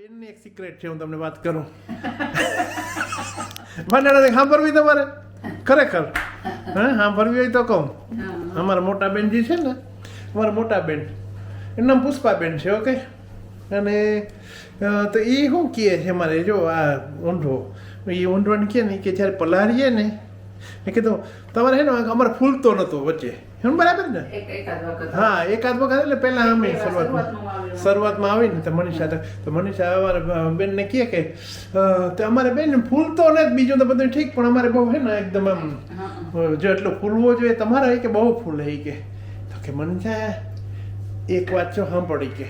બેનની એક સિક્રેટ છે હું તમને વાત કરું. ભંડારાને સાંભળવી તમારે? ખરેખર? હા સાંભળવી હોય તો કહું. અમારા મોટા બેન જે છે ને અમારા મોટા બેન. એનું નામ પુષ્પાબેન છે ઓકે? અને તો એ શું કહે છે મારે? જો આ ઊંઢો એ ઊંઢવાને કહે ને કે જ્યારે પલાળીએ ને મેં કીધું તમારે છે ને અમારે ફૂલતો નહોતો વચ્ચે. એમ બરાબર ને? હા એકાદ વખત એટલે પહેલા અમે શરૂઆતમાં શરૂઆતમાં આવીને આવી ને તો મનીષા તો તો મનીષા અમારે બેનને કહે કે તો અમારે બેન ફૂલતો ને બીજું તો બધું ઠીક પણ અમારે બહુ હે ને એકદમ આમ જો એટલો ફૂલવો જોઈએ તમારે કે બહુ ફૂલે એ કે? તો કે મનીષા એક વાત છો સાંભળી કે.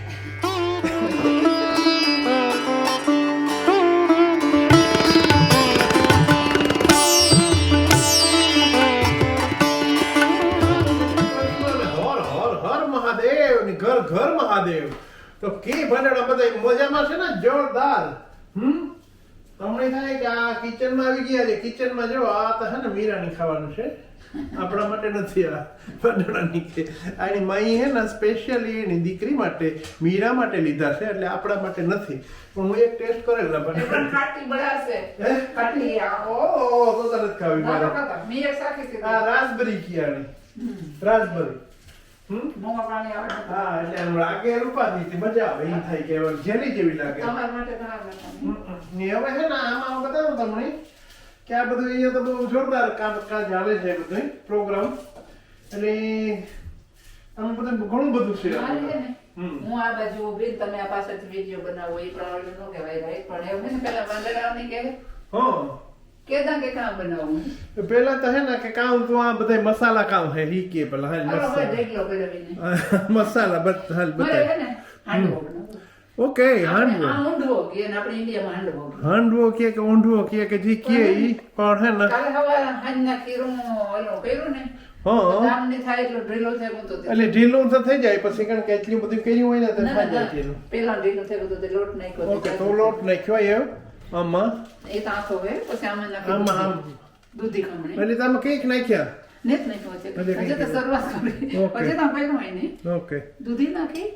તો કે ભંડારા બધા મજામાં છે ને? જોરદાર. હમ? તમને થાય કે આ કિચનમાં આવી ગયા છે? કિચનમાં જો આ તો હે ને મીરાની ખાવાનું છે. આપણા માટે નથી આ ભંડારાની કે. આની માઈ હે ને સ્પેશિયલી એની દીકરી માટે મીરા માટે લીધા છે એટલે આપણા માટે નથી. પણ હું એક ટેસ્ટ કરેલા પણ ખાટી બળાશે. હે? ખાટી, ઓ, તો તરત ખાવી મારા. મીરા સાખી. આ રાસબરી કિયાની. રાસબરી. હમ? મોંમાં પાણી આવે છે. હા એટલે આમ લાગે રૂપાની તે મજા આવે એમ થાય કે હવે જેવી લાગે. તમારા માટે. ને હવે છે ને આમાં હું બતાવું તમને કે આ બધું અહીંયા તો બહુ જોરદાર કામકાજ આવે છે બધું પ્રોગ્રામ. એટલે આમાં બધું ઘણું બધું છે. હું આ બાજુ ઊભી તમે આ પાસેથી વીડિયો બનાવો એ પ્રમાણે નો કહેવાય ભાઈ પણ એમ પેલા વાંદરાઓને કહે. હા. કેદા કે કામ બનાવું પેલા તો હે ને કે કામ તો આ બધા મસાલા કામ હે હી કે પેલા હાલ મસાલા બત હાલ હાંડવો ઓકે હાંડવો હાંડવો હાંડવો કે કે ઊંડવો કે કે જે કે ઈ પણ હે ને કાલે હવા હાંજના ખીરું ઓલો કર્યું ને એટલો ઢીલો તો થઈ જાય પછી કારણ કે એટલું બધું કર્યું હોય ને તો થઈ જાય ના. ઢીલું પેલા ઢીલો થયો તો લોટ નાખ્યો તો લોટ નાખ્યો એમ આમાં એ તો આખો હોય પછી આમાં નાખી આમાં આમ દૂધી. ખમણી એટલે તમે કેક નાખ્યા નેત નાખ્યો છે હજી તો શરૂઆત કરી પછી તો પહેલું હોય નહીં ઓકે દૂધી નાખી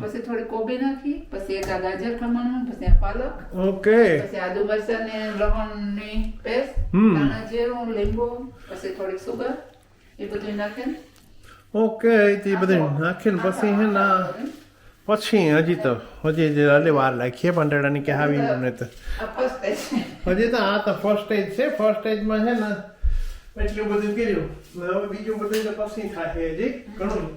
પછી થોડી કોબી નાખી પછી એક આ ગાજર ખમણું પછી આ પાલક ઓકે પછી આદુ મરચાં ને લવણની પેસ્ટ. ધાણા જીરું લીંબુ પછી થોડીક સુગર એ બધું નાખે ઓકે તે બધું નાખીને પછી હે ને પછી હજી તો હજી અલે વાર લાગીએ પંડાળાની કે આવી મને તો. હજી તો આ તો ફર્સ્ટ સ્ટેજ છે ફર્સ્ટ સ્ટેજમાં છે ને એટલું બધું કર્યું. હવે બીજું બધું તો પછી થાય હજી ઘણું.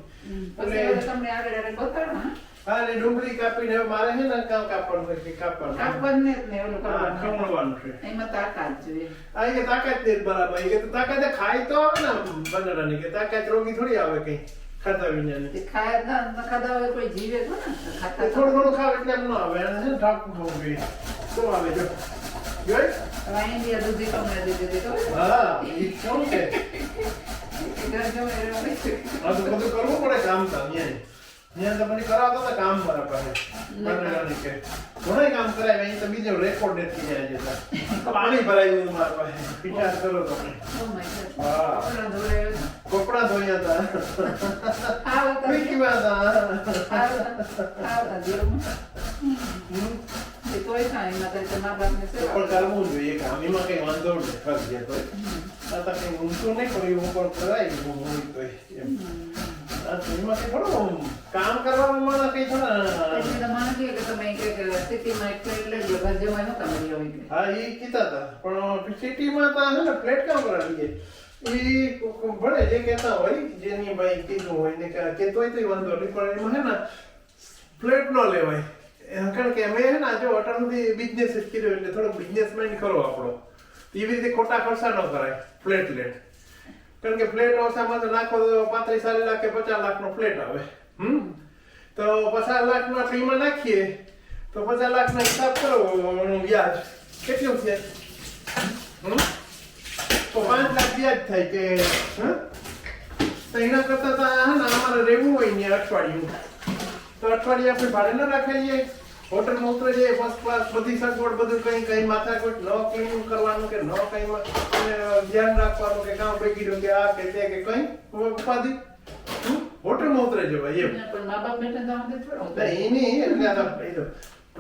પછી તમને આગળ બતાડું હા? એટલે ડુંગળી કાપીને મારે છે ને કામ કાપવાનું છે કાપવાનું. કાપવાનું ને ઓલું કરવાનું. ખમણવાનું છે. એમાં તાકાત જોઈએ. આ કે તાકાત દે બરાબર. એ કે તાકાત ખાય તો આવે ને બંદરાની કે તાકાત રોગી થોડી આવે કઈ. ખાતા વિનાની તે ખાય ના ન ખાધા હોય કોઈ જીવે તો ને ખાતા થોડું ઘણું ખાવ એટલે એમ ન આવે. એને છે ને ઠાકું ખાવું જોઈએ. શું આવે જો? જોઈ હવે ઇન્ડિયા દૂધી કમરે દીધી ખબર? હા એ શું છે. આ તો બધું કરવું પડે કામ તો ન્યાય તમને કરાવતો હતા કામ કે ઘણા કામ કરાય અહીં તો બીજો રેકોર્ડ નથી જાય જતા પાણી ભરાયું મારા પાસે. વિચાર કરો તમે. હા. કપડાં ધોયા હતા. મીઠીવા હતા? કરવું. જોઈએ કામ એમાં કઈ વાંધો નહીં ફરજિયાત હોય. કઈ ઊંચું નહીં પણ એવું પણ કરાય એવું હોય તો એમ. આ તો એમાં થોડું કામ કરવામાં મને કઈ થોડા એટલે તો માણસ કે તમે કે કે સિટીમાં એક plate લઈ લો, ઘર જેમાં નહોતા મળી હોય હા એ કીધા હતા પણ સિટીમાં તો હે ને પ્લેટ કામ કરાવી એ ભલે જે કહેતા હોય જેની ભાઈ કીધું હોય ને કે કહેતો હોય તો વાંધો નહીં પણ એમાં હે ને પ્લેટ ન લેવાય કારણ કે અમે ને જો અટલ બિઝનેસ જ કર્યો એટલે થોડો બિઝનેસ માઇન્ડ કરો આપણો એવી રીતે ખોટા ખર્ચા ન કરાય ફ્લેટ લેટ કારણ કે ફ્લેટ ઓછામાં તો નાખો તો પાંત્રીસ ચાલીસ લાખ કે પચાસ લાખનો ફ્લેટ આવે. હમ? તો પચાસ લાખના ફીમાં નાખીએ, તો પચાસ લાખનો હિસાબ કરો વ્યાજ. કેટલું છે? તો પાંચ લાખ વ્યાજ થાય કે? તો એના કરતા તો હે ને, અમારે રહેવું હોય ને અઠવાડિયું. તો અઠવાડિયે આપણે ભાડે ન રાખીએ? હોટલમાં ઉતરે છે ફર્સ્ટ ક્લાસ બધી સગવડ બધું કઈ કઈ માથાકૂટ ન ક્લીન કરવાનું કે ન કઈ ધ્યાન રાખવાનું કે કામ બગડ્યું કે આ કે તે કે કઈ ઉપાધિ? હોટલમાં ઉતરે જવાય એમ. પણ મા બાપ બેઠા તો દે થોડું એની એટલે આ તો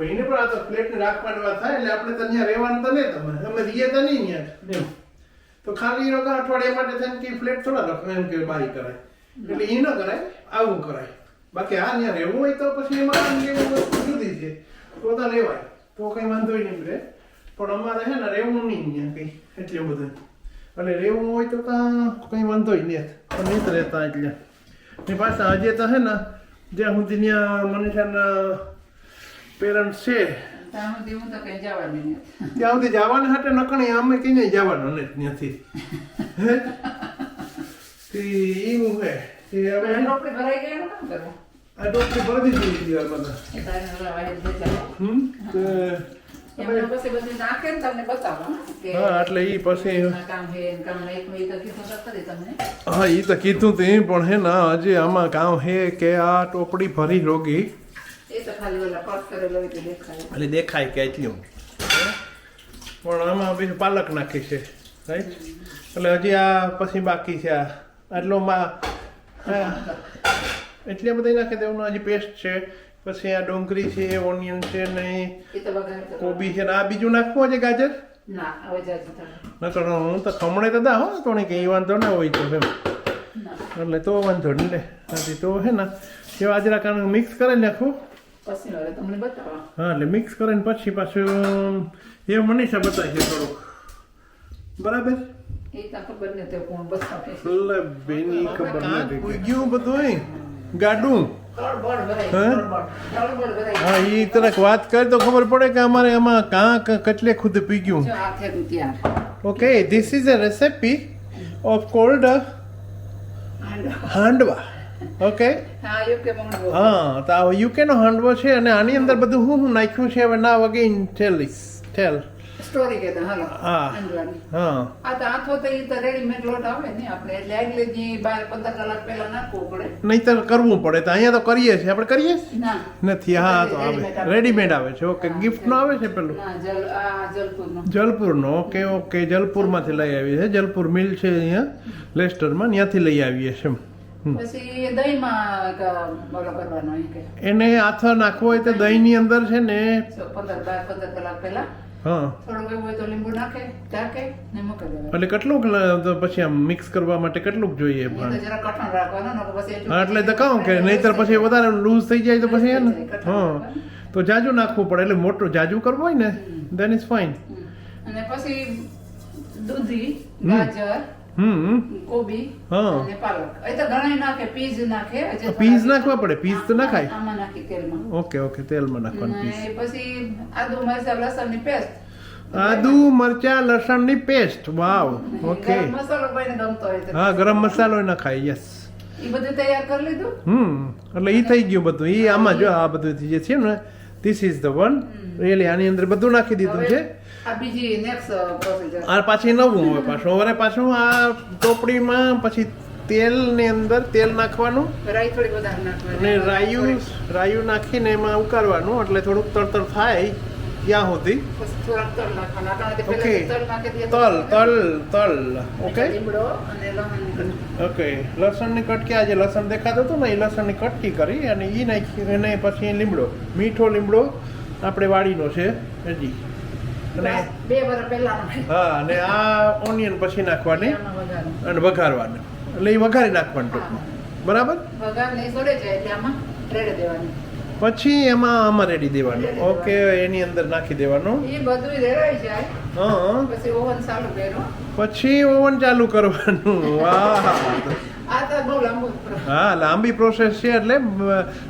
એને પણ આ તો ફ્લેટ રાખવાની વાત થાય એટલે આપણે તો ત્યાં રહેવાનું તો નહીં તમે તમે રહીએ તો નહીં ત્યાં. તો ખાલી એ અઠવાડિયા માટે થઈને કે ફ્લેટ થોડા રાખો એમ કે બારી કરાય. એટલે એ ન કરાય આવું કરાય. બાકી આ ત્યાં રહેવું હોય તો પછી એમાં લેવું વસ્તુ જુદી છે. તો તો લેવાય તો કઈ વાંધો નહીં રહે પણ અમારે હે ને રહેવું નહીં ત્યાં કઈ એટલે બધું. એટલે રહેવું હોય તો ત્યાં કઈ વાંધો નહીં. પણ નહીં રહેતા એટલે. ને પાછા હજી તો હે ને જ્યાં સુધી ત્યાં મનીષાના પેરેન્ટ્સ છે ત્યાં સુધી હું જવાની નથી. હાટે નકણી અમે કઈ જવાનું ને ત્યાંથી. હે? એવું હે. એ હવે નોકરી ભરાઈ ગઈ એનું કામ કરવું? આ ડોક્ટર ભરી દીધી દીવાલમાં તો. એ તારે ઓલા વાહે જ બેઠા. હમ? તે એમને પછી બધું નાખે ને તમને બતાવો હં, કે હા એટલે એ પછી હા એ તો કીધું તે પણ હે ના હજી આમાં કામ હે કે આ ટોપડી ભરી રોગી. એટલે દેખાય કે એટલું. પણ આમાં બીજું પાલક નાખી છે રાઈટ એટલે હજી આ પછી બાકી છે આ. આટલો માં હા. એટલે બધા નાખી દેવાનું હજી પેસ્ટ છે. પછી આ ડુંગળી છે ઓનિયન છે ને એ તો વઘાર તો કોબી છે ને આ બીજું નાખવું છે ગાજર? ના નકર હું તો ખમણે તો દા હો તો કે ઈ વાંધો ના હોય તો એમ. એટલે તો વાંધો નહીં લે. હાથી તો હે ને. એ આજરા કારણ મિક્સ કરી નાખું. હા એટલે મિક્સ કરીને પછી પાછું એ મનીષા બતાવી છે થોડુંક. બરાબર? તો ખબર નથી તે બેની ખબર નથી. બધું ગાડું? હે? એ તરક વાત કરી તો ખબર પડે કે અમારે એમાં કાંક કટલે ખુદ થયેલું ત્યાં. Okay this is a recipe of cold handva. Okay હા તો આ યુકે નો હાંડવો છે અને આની અંદર બધું હું હું નાખ્યું છે હવે ના વગે ટેલ ટેલ સ્ટોરી કહેતા હાલો હા. આ તો આથો તો ઈ તો રેડીમેડ લોટ આવે ને આપણે. એટલે દી બાર પંદર કલાક પહેલા નાખવું પડે. નહીતર કરવું પડે. તો અહીંયા તો કરીએ છીએ. આપણે કરીએ? ના. નથી. હા તો આવે. રેડીમેડ આવે છે. ઓકે ગિફ્ટ નો આવે છે પેલું? જલપુર નો જલપુરનો. ઓકે જલપુરમાંથી લઈ આવીએ છે જલપુર મિલ છે અહીંયા. લેસ્ટરમાં ત્યાંથી લઈ આવીએ છે હમ. પછી દહીંમાં એક ઓલો કરવાનો ઈ કે. એને આથો નાખવો હોય તો દહીં. ની અંદર છે ને પંદર બાર પંદર કલાક પહેલા. હા. થોડુંક એવું હોય તો લીંબુ નાખે ઢાંકે ને મૂકી દેવાનું એટલે કેટલુંક પછી આમ મિક્સ કરવા માટે કેટલુંક જોઈએ પણ. જરા કઠણ રાખવાનો ને પછી હા એટલે તો કહું કે નહીતર પછી વધારે લૂઝ થઈ જાય તો પછી હે ને? હા. તો જાજુ નાખવું પડે એટલે મોટું જાજુ કરવું હોય ને દેન ઇઝ ફાઇન અને પછી દૂધી ગાજર કોબી. અને પાલક. એ તો ઘણા નાખે પીઝ નાખે પીઝ નાખવા પડે પીઝ તો નખાય. આમાં નાખી તેલમાં. ઓકે ઓકે તેલમાં નાખવાનું પછી આદુ મરચાં લસણની પેસ્ટ. આદુ મરચા લસણની પેસ્ટ. વાવ ઓકે. મસાલો કોઈને ગમતો હોય હા ગરમ મસાલો નખાય યસ. એ બધું તૈયાર કરી લીધું? હમ એટલે એ થઈ ગયું બધું. એ આમાં જો આ બધું જે છે ને this is the one really આની અંદર બધું નાખી દીધું છે. આ બીજી નેક્સ્ટ પ્રોસીજર આ પાછી નવું હવે પાછું. હવે પાછું આ ટોપડીમાં પછી તેલની અંદર તેલ નાખવાનું રાઈ થોડી વધારે નાખવાની. અને રાયું રાયું નાખીને એમાં ઉકાળવાનું એટલે થોડુંક તરતર થાય ત્યાં સુધી. તલ ઓકે તલ તલ તલ તલ. ઓકે લસણ ઓકે લસણની કટકી. આજે લસણ દેખાતું હતું ને એ લસણની કટકી કરી અને એ નાખી અને પછી લીમડો. મીઠો લીમડો આપણે વાડીનો છે. હજી. બે વર્ષ પહેલા હા અને આ ઓનિયન પછી નાખવાની અને વઘારવાની. એટલે એ વઘારી નાખવાનું ટૂંકમાં. બરાબર? વઘાર નહીં સડે જાય એટલે આમાં રેડી દેવાની. પછી એમાં આમાં રેડી દેવાનું. ઓકે એની અંદર નાખી દેવાનું. એ બધું રેડાઈ જાય. હા. પછી ઓવન ચાલુ કરો પછી ઓવન ચાલુ કરવાનું. વાહ. હા લાંબી પ્રોસેસ છે એટલે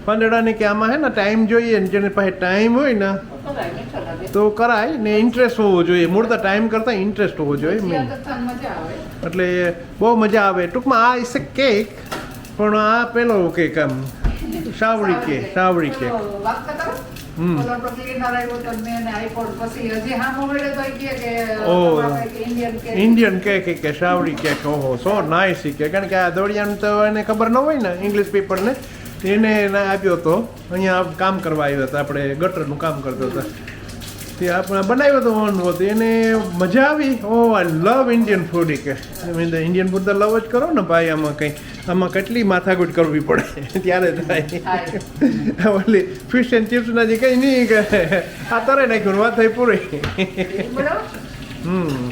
પાંદડાની કે આમાં હે ને ટાઈમ જોઈએ જેની પાસે ટાઈમ હોય ને. તો કરાય ને ઇન્ટરેસ્ટ હોવો જોઈએ. મૂળ તો ટાઈમ કરતાં ઇન્ટરેસ્ટ હોવો જોઈએ મેઇન એટલે બહુ મજા આવે. ટૂંકમાં આ ઇસ કેક પણ આ પેલો કેક આમ સાવળી કેક સાવળી કેક ઇન્ડિયન કેક કે સાવળી કેક ઓહો સો નાઇસ કે કારણ કે આ દોડિયાનું તો એને ખબર ન હોય ને ઇંગ્લિશ પેપરને એને એને આપ્યો હતો અહીંયા કામ કરવા આવ્યા હતા આપણે ગટરનું કામ કરતો હતા. તે આપણે બનાવ્યો તો ઓન તો એને મજા આવી. Oh I love Indian food કે. ઇન્ડિયન ફૂડ તો લવ જ કરો ને ભાઈ આમાં કંઈ આમાં કેટલી માથાકૂટ કરવી પડે? ત્યારે થાય. ઓલી ફિશ એન્ડ ચિપ્સ ના જે કંઈ નહીં કે આ તરે નાખ્યું વાત થઈ પૂરી. હમ.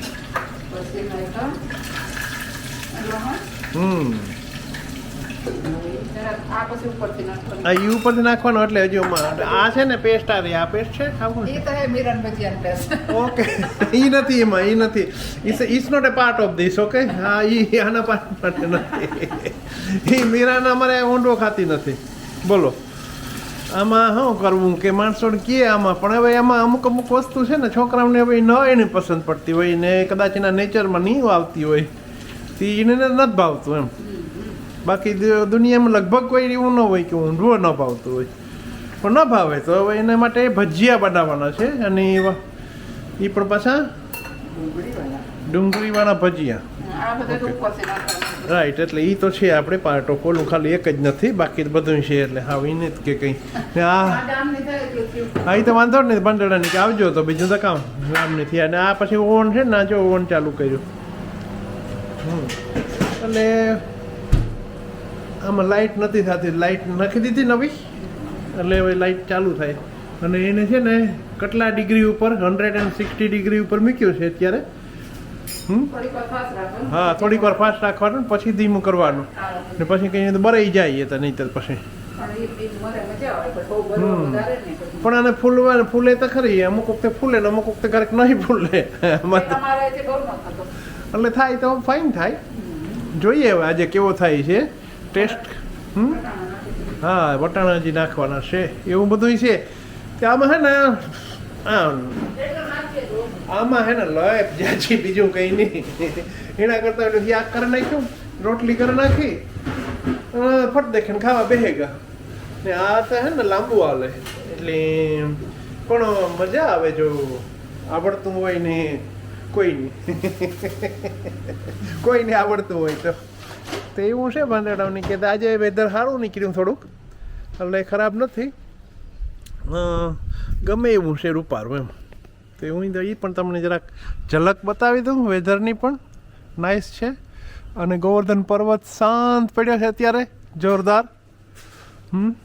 હમ. આ પછી ઉપરથી નાખવાનું. આ યુ એટલે હજુ આ છે ને પેસ્ટ આવી આ પેસ્ટ છે? ખાવું એ તો હે મિરન ભજીયાનો ટેસ્ટ. ઓકે ઈ નથી એમાં ઈ નથી. It's it's not a part of this okay હા ઈ આના પાર્ટ માટે નથી. ઈ મીરાના અમારે ઊંડો ખાતી નથી. બોલો. આમાં શું કરવું કે માણસોને કહે આમાં પણ હવે એમાં અમુક અમુક વસ્તુ છે ને છોકરાઓને હવે ન એને પસંદ પડતી હોય ને કદાચ એના નેચરમાં નહીં આવતી હોય. તે એને નથી ભાવતું એમ. બાકી દુનિયામાં લગભગ કોઈ એવું ન હોય કે ઊંડવું ન ભાવતું હોય પણ ન ભાવે તો હવે એના માટે ભજીયા બનાવવાના છે અને એવા એ પણ પાછા ડુંગળીવાળા. ભજીયા. રાઈટ એટલે એ તો છે આપણે પાર્ટો કોલું ખાલી એક જ નથી બાકી બધું છે એટલે હા એને જ કે કંઈ ને આ. હા એ તો વાંધો નહીં બંદડાની કે આવજો તો બીજું તો કામ રામ નથી અને આ પછી ઓન છે ને જો ઓન ચાલુ કર્યું હમ. એટલે આમાં લાઇટ નથી થતી. લાઇટ નાખી દીધી નવી. એટલે હવે લાઇટ ચાલુ થાય. અને એને છે ને કેટલા ડિગ્રી ઉપર હંડ્રેડ એન્ડ સિક્સટી ડિગ્રી ઉપર મૂક્યું છે અત્યારે. હા થોડીક વાર ફાસ્ટ રાખવાનું પછી ધીમું કરવાનું. ને પછી કંઈ બરાઈ જાય તો નહીં તો પછી પણ આને ફૂલવા ફૂલે તો ખરી. અમુક વખતે ફૂલે ને અમુક વખતે ક્યારેક નહીં ફૂલે. એટલે થાય તો ફાઇન થાય. જોઈએ હવે આજે કેવો થાય છે. ટેસ્ટ? હમ. હા વટાણા હજી નાખવાના છે. એવું બધું છે. કે આમાં હે ને એટલું આમાં હે ને લય જાજી બીજું કંઈ નહીં. એના કરતાં ઓલું શાક કરી નાખ્યું, રોટલી કરી નાખી ફટ દેખીને ખાવા બેહેગા. ને આ તો હે ને લાંબુ હાલે. એટલે પણ મજા આવે જો આવડતું હોય ને કોઈ નહીં. કોઈને આવડતું હોય તો. તો એવું છે પાંદડાઓની કે આજે વેધર સારું નીકળ્યું થોડુંક, એટલે ખરાબ નથી. ગમે એવું છે રૂપારું એમ. તો હું એ પણ તમને જરાક ઝલક બતાવી દઉં, વેધરની પણ. નાઇસ છે. અને ગોવર્ધન પર્વત શાંત પડ્યો છે અત્યારે, જોરદાર. હમ.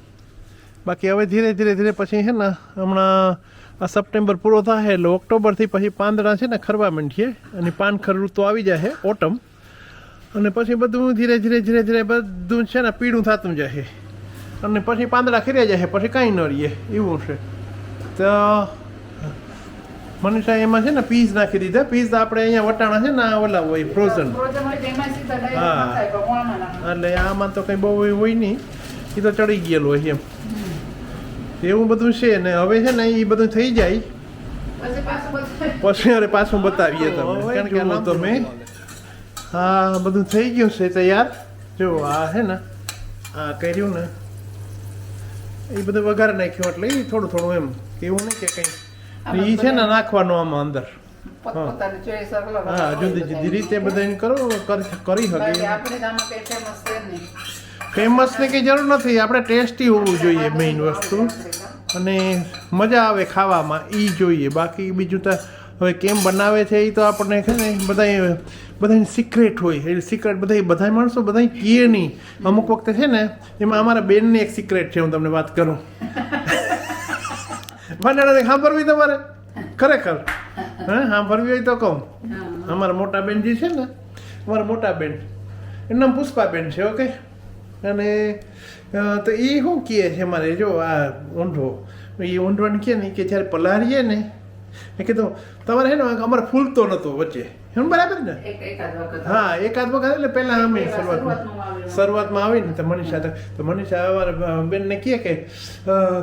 બાકી હવે ધીરે ધીરે ધીરે પછી છે ને, હમણાં આ સપ્ટેમ્બર પૂરો થાય એટલે ઓક્ટોબરથી પછી પાંદડા છે ને ખરવા માંડીએ. અને પાનખર ઋતુ આવી જાય ઓટમ. અને પછી બધું ધીરે ધીરે ધીરે ધીરે બધું છે ને પીળું થતું જાય અને પછી પાંદડા ખીર્યા જાય પછી કાંઈ ન રહીએ એવું છે તો મનીષા એમાં છે ને પીઝ નાખી દીધા. પીઝ આપણે અહીંયા વટાણા છે ને આ ઓલા હોય ફ્રોઝન હા. એટલે આમાં તો કંઈ બહુ હોય નહીં. એ તો ચડી ગયેલું હોય એમ. એવું બધું છે ને હવે છે ને એ બધું થઈ જાય. પછી અરે પાછું બતાવીએ તમે કારણ કે તમે. હા બધું થઈ ગયું છે તૈયાર. જો આ છે ને આ કર્યું ને એ બધું વઘાર નાખ્યું એટલે એ થોડું થોડું એમ એવું નહીં કે કંઈ. એ છે ને નાખવાનું આમાં અંદર. હા. જુદી જુદી રીતે બધા એમ કરો કરી શકે. ફેમસ ને કઈ જરૂર નથી આપણે ટેસ્ટી હોવું જોઈએ મેઇન વસ્તુ. અને મજા આવે ખાવામાં એ જોઈએ. બાકી બીજું તો હવે કેમ બનાવે છે એ તો આપણને છે ને બધા બધાની સિક્રેટ હોય. એ સિક્રેટ બધા બધા માણસો બધા કીએ નહીં. અમુક વખતે છે ને એમાં અમારા બેનની એક સિક્રેટ છે હું તમને વાત કરું. ભંડારાને સાંભળવી તમારે? ખરેખર. હા સાંભળવી હોય તો કહું. અમારા મોટા બેન જે છે ને અમારા મોટા બેન. એનું નામ પુષ્પાબેન છે ઓકે? અને તો એ શું કહે છે મારે જો આ ઊંઢો. એ ઊંઢવાને કહે ને કે જ્યારે પલાળીએ ને એ કીધું તમારે છે ને અમારે ફૂલતો નહોતો વચ્ચે. એમ બરાબર ને? હા એકાદ વખત એટલે પહેલાં અમે શરૂઆતમાં શરૂઆતમાં આવીને આવી ને તો મનીષા તો મનીષા અમારા બેનને કહે કે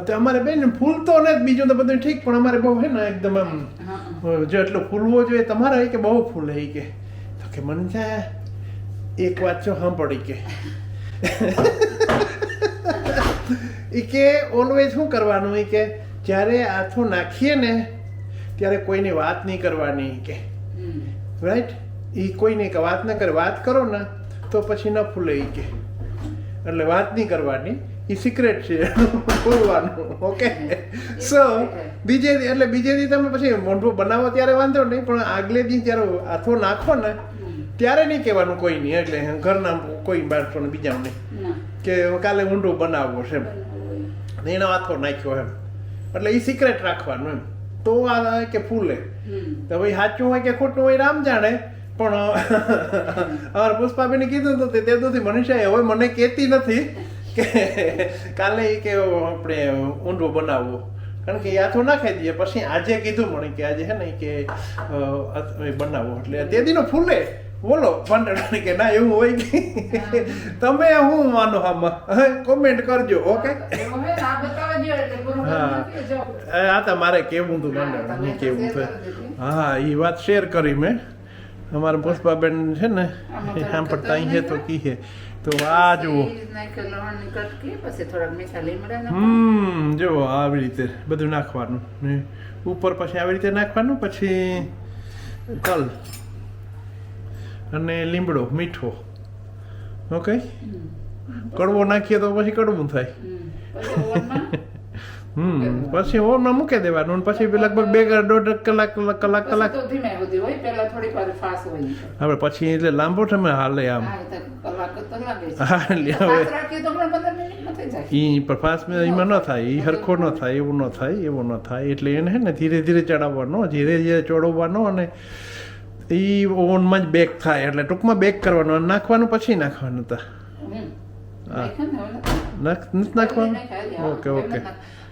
તો અમારે બેન ફૂલતો ને બીજું તો બધું ઠીક પણ અમારે બહુ હે ને એકદમ આમ જો એટલો ફૂલવો જોઈએ તમારે એ કે બહુ ફૂલે એ કે. તો કે મનીષા એક વાત છો સાંભળી કે. એ કે ઓલવેઝ શું કરવાનું? એ કે જ્યારે આથું નાખીએ ને ત્યારે કોઈને વાત નહીં કરવાની કે. રાઈટ એ કોઈને કે વાત ન કરે વાત કરો ને તો પછી ન ફૂલે એ કે. એટલે વાત નહીં કરવાની એ સિક્રેટ છે બોલવાનું ઓકે સો બીજે એટલે બીજે દી તમે પછી મોઢું બનાવો ત્યારે વાંધો નહીં પણ આગલે દી જ્યારે હાથો નાખો ને ત્યારે નહીં કહેવાનું કોઈ નહીં એટલે ઘરના કોઈ બાળકોને બીજાને ના. કે કાલે ઊંડું બનાવવો છે એમ. નહીં એનો હાથો નાખ્યો એમ. એટલે એ સિક્રેટ રાખવાનું એમ. તો આ કે ફૂલે. તો ભાઈ સાચું હોય કે ખોટું હોય રામ જાણે. પણ પુષ્પા પુષ્પાબેને કીધું તો તે નથી મનીષાએ હવે મને કહેતી નથી કે કાલે કે આપણે ઊંડો બનાવવો. કારણ કે યાથું ના નાખાઈ દઈએ. પછી આજે કીધું મને કે આજે હે ને કે બનાવો એટલે તે દીનો ફૂલે. બોલો પાંડરાની કે ના એવું હોય કે તમે હું માનો આમાં? કોમેન્ટ કરજો ઓકે આ હા. તો મારે કેવું હતું પાંડરા હું કેવું છે હા એ વાત શેર કરી મેં. અમારા પુષ્પાબેન છે ને સાંભળતા અહીં તો કતરી કીએ. તો આ જુઓ. હમ જુઓ આવી રીતે બધું નાખવાનું. ને ઉપર પછી આવી રીતે નાખવાનું પછી તલ અને લીમડો મીઠો. ઓકે? કડવો નાખીએ તો પછી કડવું થાય. હમ. પછી ઓવનમાં મૂકી દેવાનું પછી લગભગ બે દોઢ કલાક કલાક કલાક હવે પછી એટલે લાંબો તમે હાલે આમ. ઈ પ્રફાસ એમાં ન થાય ઈ હરખો ન થાય એવું ન થાય એવું ન થાય. એટલે એને હે ને ધીરે ધીરે ચડાવવાનો ધીરે ધીરે ચડાવવાનો અને ઈ ઓવનમાં જ બેક થાય. એટલે ટૂંકમાં બેક કરવાનું અને નાખવાનું પછી નાખવાનું હતા. હા. નથી નાખવાનું? Okay okay.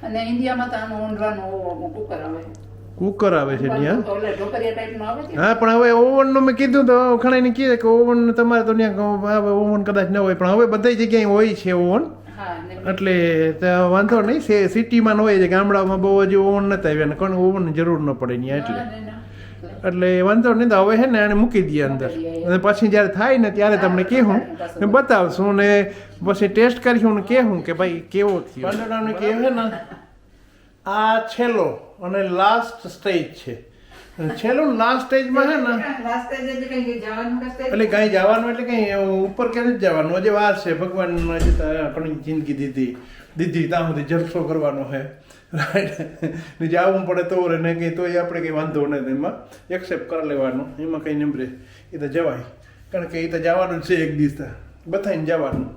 અને ઇન્ડિયામાં તો આનું ઊંડવાનું કુકર આવે. કુકર આવે છે ત્યાં? હા પણ હવે ઓવનનું મેં કીધું તો ઘણાને કહે કે ઓવન તમારે તો ત્યાં ઓવન કદાચ ન હોય પણ હવે બધી જગ્યાએ હોય છે ઓવન. એટલે વાંધો નહીં સિટીમાં ન હોય છે ગામડામાં બહુ હજી ઓવન નથી આવ્યા ને કોણ ઓવનની જરૂર ન પડે ત્યાં એટલે. એટલે વાંધો નહીં તો હવે છે ને આને મૂકી દઈએ અંદર. અને પછી જ્યારે થાય ને ત્યારે તમને કહેવું. ને બતાવશું ને પછી ટેસ્ટ કરીશું ને કહેવું કે ભાઈ કેવો થયો. પાંદડાનું કે છે ને આ છેલ્લો અને લાસ્ટ સ્ટેજ છે. અને છેલ્લો લાસ્ટ સ્ટેજમાં છે ને એટલે કાંઈ જવાનું એટલે કંઈ ઉપર કે નથી જવાનું? હજી વાર છે ભગવાન તો જિંદગી દીધી દીધી ત્યાં સુધી જલસો કરવાનો છે રાઈટ ને જવું પડે તો રહે ને કંઈ તોય આપણે કંઈ વાંધો નથી એમાં એક્સેપ્ટ કરી લેવાનું એમાં કંઈ નમરે એ તો જવાય કારણ કે એ તો જવાનું છે એક દિવસ બતાવીને જવાનું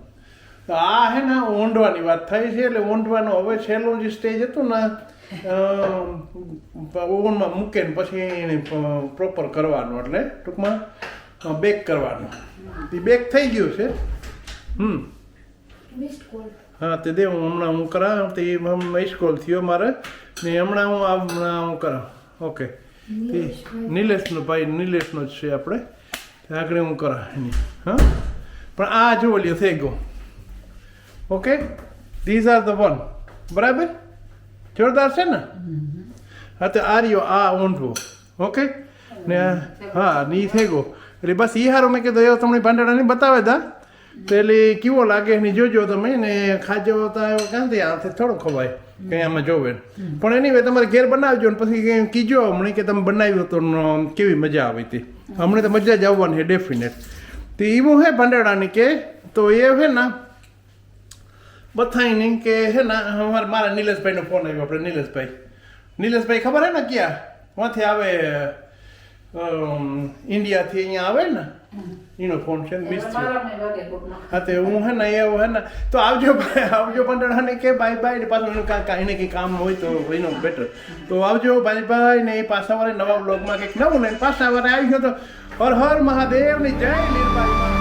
તો આ હે ને ઓંઢવાની વાત થઈ છે એટલે ઓંઢવાનો હવે છેલ્લું જે સ્ટેજ હતું ને ઓવનમાં મૂકે ને પછી એને પ્રોપર કરવાનું એટલે ટૂંકમાં બેક કરવાનું એ બેક થઈ ગયું છે હમ હા તે દે હું હમણાં હું કરાવ તે મિસ કોલ થયો મારે. ને હમણાં હું હમણાં હું કરાવ. ઓકે. તે નિલેશનો ભાઈ નિલેશનો જ છે આપણે. આગળ હું કરા એની. હા? પણ આ જો લ્યો થઈ ગયો okay? These are the one બરાબર? જોરદાર છે ને? હા તો આ રહ્યો આ ઊંધવો. ઓકે? ને હા ની થઈ ગયો એટલે બસ ઈ હારો મેં કીધું એવો તમને પાંદડાને બતાવે તા એટલે કેવો લાગે ને જોજો તમે ને ખાજો ક્યાંથી આથી થોડું ખવાય, કંઈ આમાં જોવે. પણ એની વે તમારે ઘેર બનાવજો ને પછી કીજો હમણાં કે તમે બનાવ્યું તો કેવી મજા આવી હતી. હમણાં તો મજા જ આવવાની છે ડેફિનેટ તો એવું હે પાંદડાની કે, તો એ હે ને બથાઈ નહીં કે હે ને, અમારા મારા નિલેશભાઈનો ફોન આવ્યો આપણે, નિલેશભાઈ. નિલેશભાઈ ખબર હે ને ક્યાં? વાંથી આવે ઇન્ડિયાથી અહીંયા આવે ને એનો ફોન છે મિસ. હા તે હું હે ને એવું હે ને તો આવજો ભાઈ આવજો પંડળાને કે બાય બાય ને પાછું એનું કાંઈ ને કંઈ કામ હોય તો એનો બેટર તો આવજો બાય બાય ને એ પાછા વારે નવા બ્લોગમાં કંઈક નવું ને પાછા વારે આવી ગયો તો હર હર મહાદેવની જય નિર્માલી